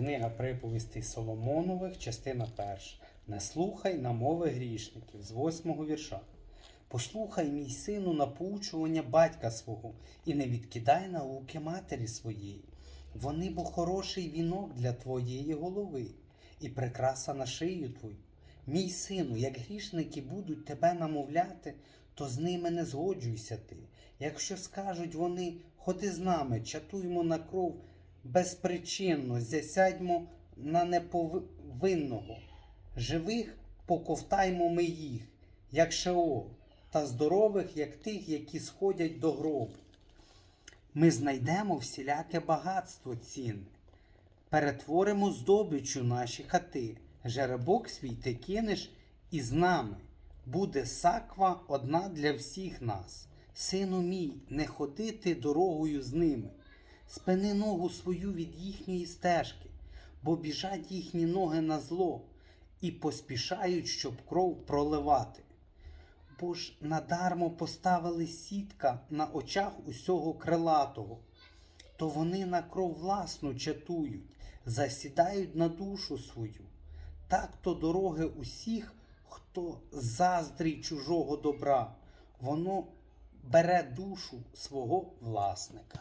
Книга приповістей Соломонових, частина перша. Не слухай намови грішників з восьмого вірша. Послухай, мій сину, напоучування батька свого, і не відкидай науки матері своєї. Вони бо хороший вінок для твоєї голови, і прикраса на шию твою. Мій сину, як грішники будуть тебе намовляти, то з ними не згоджуйся ти. Якщо скажуть вони, ходи з нами, чатуймо на кров безпричинно, засядьмо на неповинного. Живих поковтаймо ми їх, як Шеол, та здорових, як тих, які сходять до гробу. Ми знайдемо всіляке багатство цінне, перетворимо здобичу наші хати, жеребок свій ти кинеш і з нами. Буде саква одна для всіх нас. Сину мій, не ходити дорогою з ними. Спини ногу свою від їхньої стежки, бо біжать їхні ноги на зло і поспішають, щоб кров проливати. Бо ж надармо поставили сітка на очах усього крилатого, то вони на кров власну чатують, засідають на душу свою. Так то дороги усіх, хто заздрить чужого добра, воно бере душу свого власника.